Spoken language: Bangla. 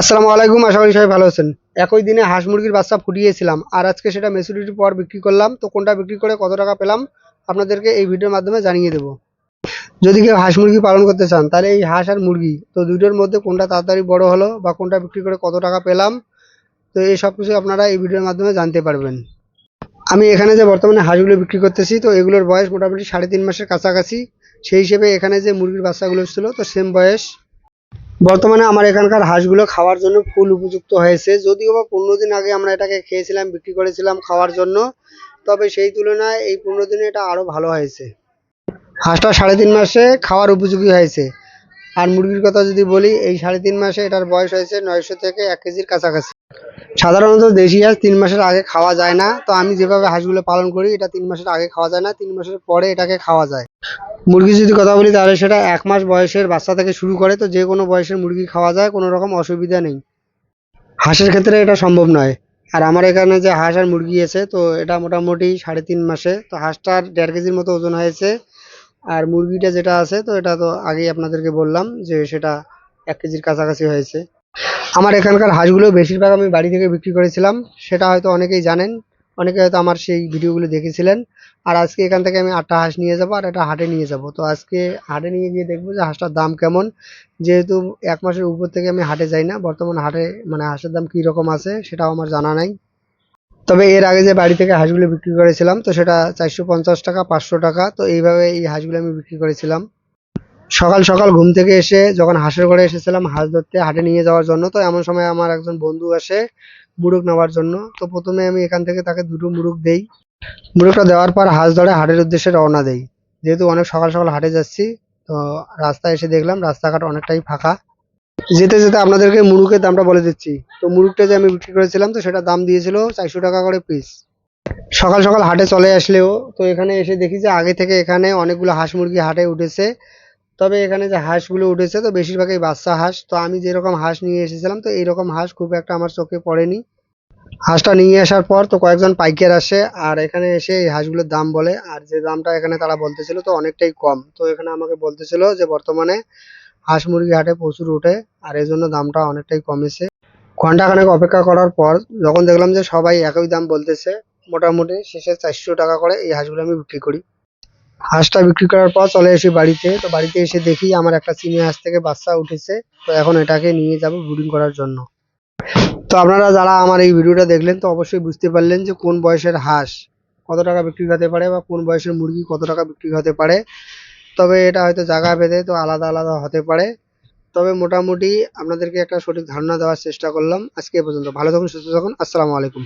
আসসালামু আলাইকুম, আশা করি সবাই ভালো আছেন। একই দিনে হাঁস মুরগির বাচ্চা ফুটিয়েছিলাম। আর আজকে সেটা মেচুরিটির পর বিক্রি করলাম। তো কোনটা বিক্রি করে কত টাকা পেলাম, আপনাদেরকে এই ভিডিওর মাধ্যমে জানিয়ে দেবো। যদি কেউ হাঁস মুরগি পালন করতে চান, তাহলে এই হাঁস আর মুরগি, তো দুটোর মধ্যে কোনটা তাড়াতাড়ি বড় হলো বা কোনটা বিক্রি করে কত টাকা পেলাম, তো এই সব কিছু আপনারা এই ভিডিওর মাধ্যমে জানতে পারবেন। আমি এখানে যে বর্তমানে হাঁসগুলো বিক্রি করতেছি, তো এগুলোর বয়স মোটামুটি সাড়ে তিন মাসের কাছাকাছি। সেই হিসেবে এখানে যে মুরগির বাচ্চাগুলো ছিল তো সেম বয়স। বর্তমানে আমার এখানকার হাঁসগুলো খাওয়ার জন্য ফুল উপযুক্ত হয়েছে। যদিও বা পনেরো দিন আগে আমরা এটাকে খেয়েছিলাম, বিক্রি করেছিলাম খাওয়ার জন্য, তবে সেই তুলনায় এই পনেরো দিনে এটা আরও ভালো হয়েছে। হাঁসটা সাড়ে তিন মাসে খাওয়ার উপযোগী হয়েছে। আর মুরগির কথা যদি বলি, এই সাড়ে তিন মাসে এটার বয়স হয়েছে নয়শো থেকে এক কেজির কাছাকাছি। সাধারণত দেশি হাঁস তিন মাসের আগে খাওয়া যায় না। তো আমি যেভাবে হাঁসগুলো পালন করি, এটা তিন মাসের আগে খাওয়া যায় না, তিন মাসের পরে এটাকে খাওয়া যায়। মুরগি যদি কথা বলি, তাহলে সেটা এক মাস বয়সের বাচ্চা থেকে শুরু করে, তো যে কোনো বয়সের মুরগি খাওয়া যায়, কোনো রকম অসুবিধা নেই। হাঁসের ক্ষেত্রে এটা সম্ভব নয়। আর আমার এখানে যে হাঁস আর মুরগি আছে, তো এটা মোটামুটি সাড়ে তিন মাসে। তো হাঁসটার দেড় কেজির মতো ওজন হয়েছে। আর মুরগিটা যেটা আছে, তো এটা তো আগেই আপনাদেরকে বললাম যে সেটা এক কেজির কাছাকাছি হয়েছে। আমার এখানকার হাঁসগুলো বেশিরভাগ আমি বাড়ি থেকে বিক্রি করেছিলাম, সেটা হয়তো অনেকেই জানেন, অনেকে হয়তো আমার সেই ভিডিওগুলো দেখেছিলেন। আর আজকে এখান থেকে আমি আটটা হাঁস নিয়ে যাব আর একটা হাটে নিয়ে যাব। তো আজকে হাটে নিয়ে গিয়ে দেখব যে হাঁসটার দাম কেমন। যেহেতু এক মাসের উপর থেকে আমি হাটে যাই না, বর্তমান হাটে মানে হাঁসের দাম কী রকম আছে সেটাও আমার জানা নাই। তবে এর আগে যে বাড়ি থেকে হাঁসগুলো বিক্রি করেছিলাম, তো সেটা চারশো পঞ্চাশ টাকা, পাঁচশো টাকা, তো এইভাবে এই হাঁসগুলো আমি বিক্রি করেছিলাম। সকাল সকাল ঘুম থেকে এসে যখন হাঁসের ঘরে এসেছিলাম, হাঁস ধরতে হাটে নিয়ে যাওয়ার জন্য, তো এমন সময় আমার একজন বন্ধু আসে মুরগ নেওয়ার জন্য। তো প্রথমে আমি এখান থেকে তাকে দুটো মুরগ দেই। মুরগটা দেওয়ার পর হাঁস ধরে হাটের উদ্দেশ্যে রওনা দেই। যেহেতু অনেক সকাল সকাল হাটে যাচ্ছি, তো রাস্তায় এসে দেখলাম রাস্তাঘাট অনেকটাই ফাঁকা। যেতে যেতে আপনাদেরকে মুরগের দামটা বলে দিচ্ছি। তো মুরগটা যে আমি বিক্রি করেছিলাম, তো সেটা দাম দিয়েছিল চারশো টাকা করে পিস সকাল সকাল হাটে চলে আসলেও, তো এখানে এসে দেখি যে আগে থেকে এখানে অনেকগুলো হাঁস মুরগি হাটে উঠেছে। তবে এখানে যে হাঁসগুলো উঠেছে, তো বেশিরভাগই বাচ্চা হাঁস। তো আমি যেরকম হাঁস নিয়ে এসেছিলাম, তো এইরকম হাঁস খুব একটা আমার চোখে পড়েনি। হাঁসটা নিয়ে আসার পর তো কয়েকজন পাইকার আসে, আর এখানে এসে এই হাঁসগুলোর দাম বলে। আর যে দামটা এখানে তারা বলতেছিল, তো অনেকটাই কম। তো এখানে আমাকে বলতেছিল যে, বর্তমানে হাঁস মুরগি হাটে প্রচুর উঠে, আর এই জন্য দামটা অনেকটাই কমেছে। ঘন্টাখানেক অপেক্ষা করার পর যখন দেখলাম যে সবাই একই দাম বলতেছে, মোটামুটি শেষে চারশো টাকা করে এই হাঁসগুলো আমি বিক্রি করি। হাঁসটা বিক্রি করার পর চলে আসি বাড়িতে। তো বাড়িতে এসে দেখি আমার একটা চিনি হাঁস থেকে বাচ্চা উঠেছে। তো এখন এটাকে নিয়ে যাব ব্রুডিং করার জন্য। তো আপনারা যারা আমার এই ভিডিওটা দেখলেন, তো অবশ্যই বুঝতে পারলেন যে কোন বয়সের হাঁস কত টাকা বিক্রি হতে পারে বা কোন বয়সের মুরগি কত টাকা বিক্রি হতে পারে। তবে এটা হয়তো জায়গা ভেদে তো আলাদা আলাদা হতে পারে। তবে মোটামুটি আপনাদেরকে একটা সঠিক ধারণা দেওয়ার চেষ্টা করলাম। আজকে পর্যন্ত। ভালো থাকুন, সুস্থ থাকুন। আসসালামু আলাইকুম।